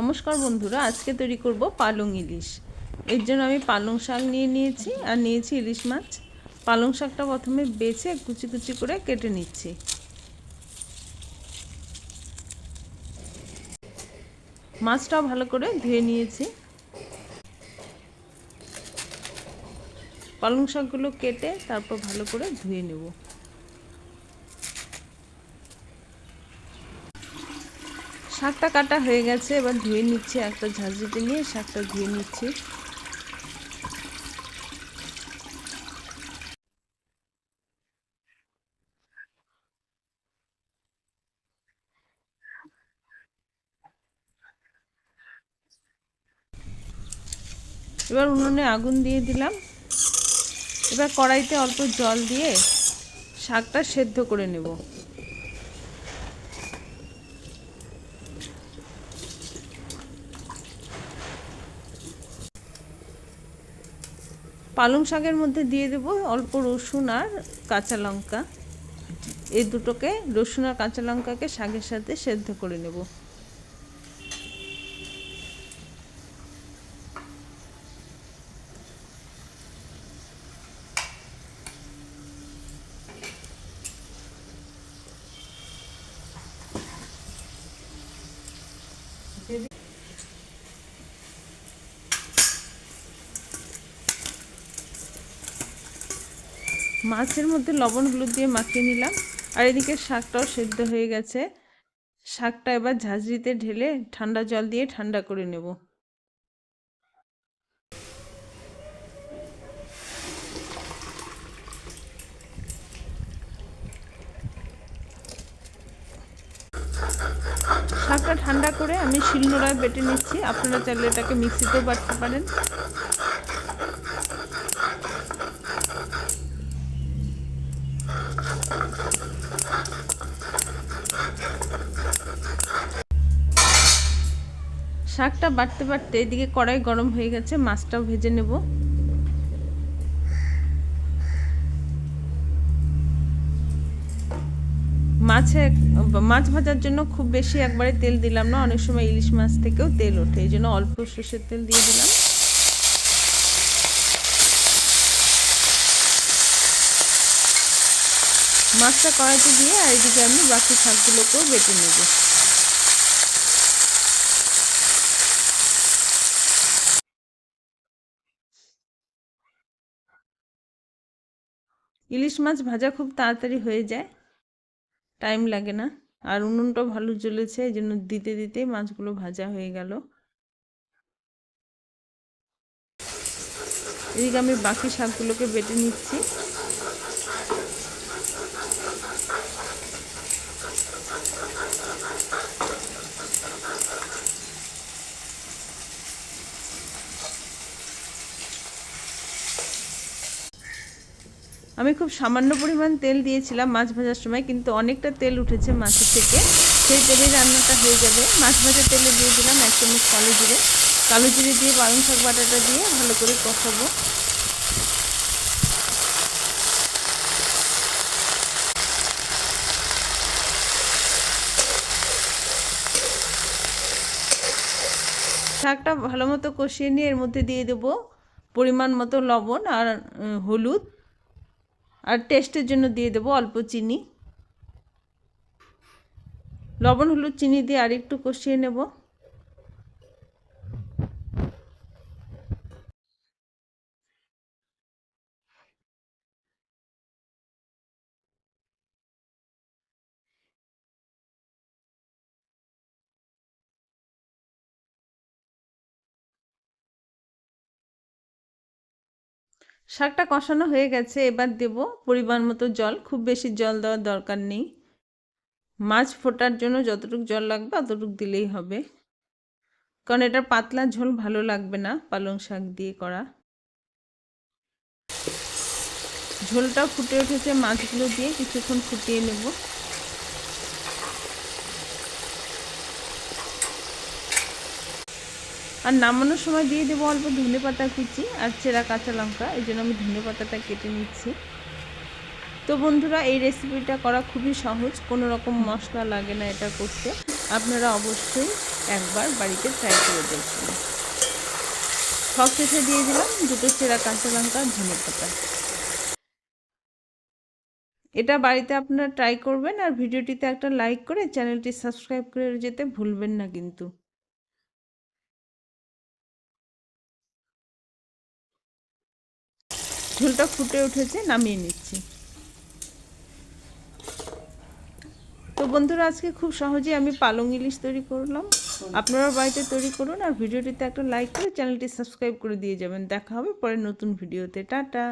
নমস্কার বন্ধুরা, আজকে তৈরি করব পালং ইলিশ। এর জন্য আমি পালং শাক নিয়ে নিয়েছি আর নিয়েছি ইলিশ মাছ। পালং শাকটা প্রথমে বেছে কুচি কুচি করে কেটে নিচ্ছি। মাছটাও ভালো করে ধুয়ে নিয়েছি। পালং শাকগুলো কেটে তারপর ভালো করে ধুয়ে নেব। শাকটা কাটা হয়ে গেছে, এবার ধুয়ে নিচ্ছি একটা ঝাঁঝরিতে নিয়ে, শাকটা ধুয়ে নিচ্ছি। এবার উনুনে আগুন দিয়ে দিলাম। এবার কড়াইতে অল্প জল দিয়ে শাকটা সেদ্ধ করে নেব। পালং শাকের মধ্যে দিয়ে দেব অল্প রসুন আর কাঁচা লঙ্কা। এই দুটোকে রসুন আর কাঁচা লঙ্কাকে শাকের সাথে সেদ্ধ করে নেব। মাছের মধ্যে লবণ, হলুদ দিয়ে মাখিয়ে নিলাম। আর এদিকে শাকটাও সেদ্ধ হয়ে গেছে। শাকটা এবার ঝাঁঝরিতে ঢেলে ঠান্ডা জল দিয়ে ঠান্ডা করে নেব। শাকটা ঠান্ডা করে আমি শিলনোড়ায় বেটে নিচ্ছি। আপনারা চাইলে এটাকে মিক্সিতেও বাটতে পারেন। শাকটা বাড়তে বাড়তে এদিকে কড়াই গরম হয়ে গেছে, মাছটাও ভেজে নেব। মাছে মাছ ভাজার জন্য খুব বেশি একবারে তেল দিলাম না, অনেক সময় ইলিশ মাছ থেকেও তেল ওঠে, এই জন্য অল্প সর্ষের তেল দিয়ে দিলাম। মাছটা কড়াইতে দিয়ে আর এদিকে আমি বাকি শাকগুলোকেও বেটে নেব। ইলিশ মাছ ভাজা খুব তাড়াতাড়ি হয়ে যায়। টাইম লাগে না। আর উনুনটা ভালো জ্বলেছে এই জন্য দিতে দিতে মাছগুলো ভাজা হয়ে গেল। এদিকে আমি বাকি শাকগুলোকে বেটে নিচ্ছি। আমি খুব সামান্য পরিমাণ তেল দিয়েছিলাম মাছ ভাজার সময়, কিন্তু অনেকটা তেল উঠেছে মাছের থেকে। সেই তেলেই রান্নাটা হয়ে যাবে। মাছ ভাজার তেলে দিয়ে দিলাম এক চামচ কালো জিরে। কালো জিরে দিয়ে পালং শাক বাটাটা দিয়ে ভালো করে কষাবো। শাকটা ভালো মতো কষিয়ে নিয়ে এর মধ্যে দিয়ে দেবো পরিমাণ মতো লবণ আর হলুদ। আর টেস্টের জন্য দিয়ে দেবো অল্প চিনি। লবণ, হলুদ চিনি দিয়ে আর একটু কষিয়ে নেব। শাকটা কষানো হয়ে গেছে, এবার দেব পরিমাণ মতো জল। খুব বেশি জল দেওয়ার দরকার নেই। মাছ ফোটার জন্য যতটুকু জল লাগবে অতটুকু দিলেই হবে। কারণ এটা পাতলা ঝোল, ভালো লাগবে না পালং শাক দিয়ে করা। ঝোলটা ফুটে উঠেছে মাছগুলো দিয়ে, কিছুক্ষণ ফুটিয়ে নেব। আর নামানোর সময় দিয়ে দেবো অল্প ধনে পাতা কুচি আর চেরা কাঁচা লঙ্কা। এই জন্য আমি ধনে পাতাটা কেটে নিচ্ছি। তো বন্ধুরা, এই রেসিপিটা করা খুবই সহজ। কোনো রকম মশলা লাগে না এটা করতে। আপনারা অবশ্যই একবার বাড়িতে ট্রাই করে দেখবেন সব শেষে দিয়ে দিলাম দুটো চেরা কাঁচা লঙ্কা ধনে পাতা। এটা বাড়িতে আপনারা ট্রাই করবেন আর ভিডিওটিতে একটা লাইক করে চ্যানেলটি সাবস্ক্রাইব করে যেতে ভুলবেন না কিন্তু। ঝোলটা ফুটে উঠেছে, নামিয়ে নিচ্ছি। তো বন্ধুরা, আজকে খুব সহজে আমি পালং ইলিশ তৈরি করলাম। আপনারা বাড়িতে তৈরি করুন আর ভিডিওটিতে একটা লাইক করে চ্যানেলটি সাবস্ক্রাইব করে দিয়ে যাবেন। দেখা হবে পরে নতুন ভিডিওতে। টাটা।